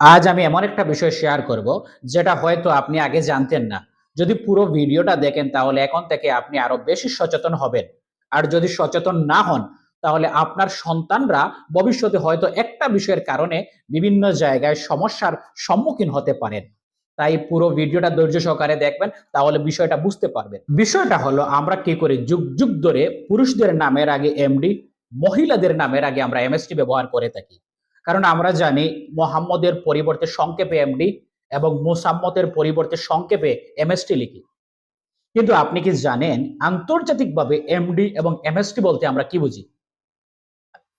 আজ আমি এমন একটা বিষয় শেয়ার করব, যেটা হয়তো আপনি আগে জানতেন না। যদি পুরো ভিডিওটা দেখেন, তাহলে এখন থেকে আপনি আরও বেশি সচেতন হবেন। আর যদি সচেতন না হন, তাহলে আপনার সন্তানরা ভবিষ্যতে হয়তো একটা বিষয়ের কারণে বিভিন্ন জায়গায় সমস্যার সম্মুখীন হতে পারেন। তাই পুরো ভিডিওটা ধৈর্য সহকারে দেখবেন, তাহলে বিষয়টা বুঝতে পারবেন। বিষয়টা হলো, আমরা কি করি? যুগ যুগ ধরে পুরুষদের নামের আগে এমডি মহিলাদের নামের আগে আমরা এমএসটি ব্যবহার করে থাকি। কারণ আমরা জানি মোহাম্মদের পরিবর্তে সংক্ষেপে এমডি এবং মুসাম্মতের পরিবর্তে সংক্ষেপে এমএসটি লিখি। কিন্তু আপনি কি জানেন আন্তর্জাতিকভাবে এমডি এবং এমএসটি বলতে আমরা কি বুঝি?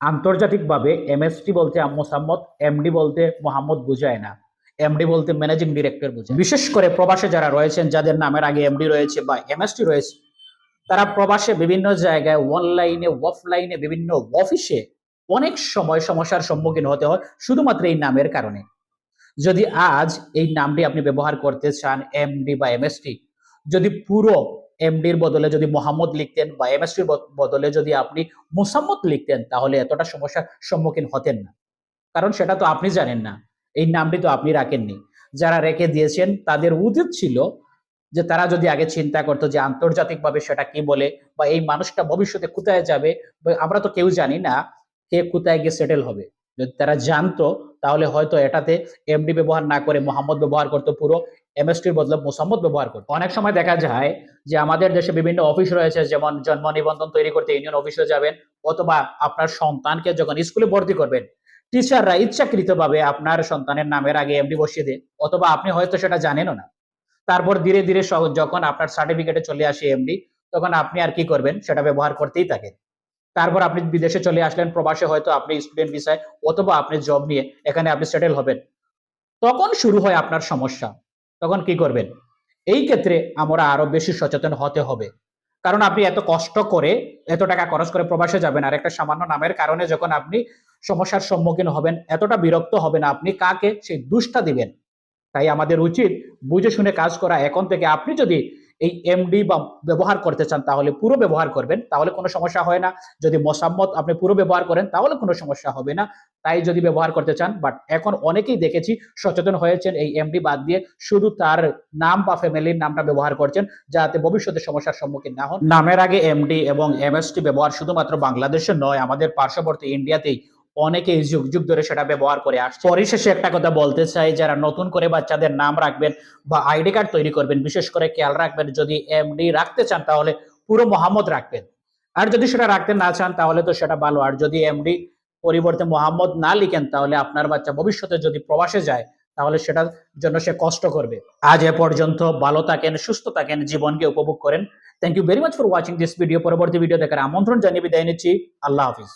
আন্তর্জাতিকভাবে এমএসটি বলতে মোসাম্মদ এমডি বলতে মোহাম্মদ বুঝায় না। এমডি বলতে ম্যানেজিং ডিরেক্টর বুঝে বিশেষ করে প্রবাসে যারা রয়েছেন, যাদের নামের আগে এমডি রয়েছে বা এমএসটি রয়েছে, তারা প্রবাসে বিভিন্ন জায়গায় অনলাইনে অফলাইনে বিভিন্ন অফিসে অনেক সময় সমস্যার সম্মুখীন হতে হয় শুধুমাত্র এই নামের কারণে। যদি আজ এই নামটি আপনি ব্যবহার করতে চান এমডি বা এমএসটি যদি পুরো এমডির বদলে যদি মোহাম্মদ লিখতেন বা এমএসটির বদলে যদি আপনি মুসাম্মদ লিখতেন, তাহলে এতটা সমস্যার সম্মুখীন হতেন না। কারণ সেটা তো আপনি জানেন না। এই নামটি তো আপনি রাখেননি। যারা রেখে দিয়েছেন, তাদের উচিত ছিল যে তারা যদি আগে চিন্তা করতো যে আন্তর্জাতিকভাবে সেটা কি বলে বা এই মানুষটা ভবিষ্যতে কোথায় যাবে আমরা তো কেউ জানি না কে কোথায় গিয়ে সেটেল হবে? যদি তারা জানতো, তাহলে হয়তো এটাতে এমডি ব্যবহার না করে, মোহাম্মদ ব্যবহার করতো পুরো এমএসটির বদলে মোসাম্মদ ব্যবহার করতো। অনেক সময় দেখা যায় যে আমাদের দেশে বিভিন্ন অফিস রয়েছে, যেমন জন্ম নিবন্ধন তৈরি করতে ইউনিয়ন অফিসে যাবেন, অথবা আপনার সন্তানকে যখন স্কুলে ভর্তি করবেন টিচাররা ইচ্ছাকৃতভাবে আপনার সন্তানের নামের আগে এমডি বসিয়ে দেয়, অথবা আপনি হয়তো সেটা জানেনও না। তারপর ধীরে ধীরে যখন আপনার সার্টিফিকেটে চলে আসে এমডি তখন আপনি আর কি করবেন, সেটা ব্যবহার করতেই থাকেন। তারপর আপনি বিদেশে চলে আসলেন, প্রবাসে হয়তো আপনি স্টুডেন্ট ভিসায় অথবা আপনি জব নিয়ে এখানে আপনি সেটেল হবেন। তখন শুরু হয় আপনার সমস্যা। তখন কি করবেন? এই ক্ষেত্রে আমরা আরও বেশি সচেতন হতে হবে। কারণ আপনি এত কষ্ট করে, এত টাকা খরচ করে প্রবাসে যাবেন আর একটা সামান্য নামের কারণে যখন আপনি সমস্যার সম্মুখীন হবেন, এতটা বিরক্ত হবেন আপনি, কাকে? সেই দুষ্টা দিবেন। তাই আমাদের উচিত বুঝে শুনে কাজ করা। এখন থেকে আপনি যদি এই এমডি বা ব্যবহার করতে চান, তাহলে পুরো ব্যবহার করবেন। তাহলে কোনো সমস্যা হয় না। যদি মোসাম্মত আপনি পুরো ব্যবহার করেন, তাহলে কোনো সমস্যা হবে না। তাই যদি ব্যবহার করতে চান বাট এখন অনেকেই দেখেছি সচেতন হয়েছেন এই এমডি বাদ দিয়ে, শুধু তার নাম বা ফ্যামিলির নামটা ব্যবহার করছেন, যাতে ভবিষ্যতে সমস্যার সম্মুখীন না হন। নামের আগে এমডি এবং এমএসটি ব্যবহার শুধুমাত্র বাংলাদেশে নয়, আমাদের পার্শ্ববর্তী ইন্ডিয়াতেই অনেকে যুগ যুগ ধরে সেটা ব্যবহার করে আসছে। পরিশেষে একটা কথা বলতে চাই, যারা নতুন করে বাচ্চাদের নাম রাখবেন বা আইডি কার্ড তৈরি করবেন, বিশেষ করে খেয়াল রাখবেন যদি এমডি রাখতে চান তাহলে পুরো মোহাম্মদ রাখবেন। আর যদি সেটা রাখতে না চান তাহলে তো সেটা ভালো। আর যদি এমডি পরিবর্তে মোহাম্মদ না লিখেন তাহলে আপনার বাচ্চা ভবিষ্যতে যদি প্রবাসে যায় তাহলে সেটার জন্য সে কষ্ট করবে। আজ এ পর্যন্ত ভালো থাকেন, সুস্থ থাকেন, জীবনকে উপভোগ করেন। Thank you very much for watching this video পরবর্তী ভিডিও দেখার আমন্ত্রণ জানিয়ে বিদায় নিচ্ছি। আল্লাহ হাফিজ।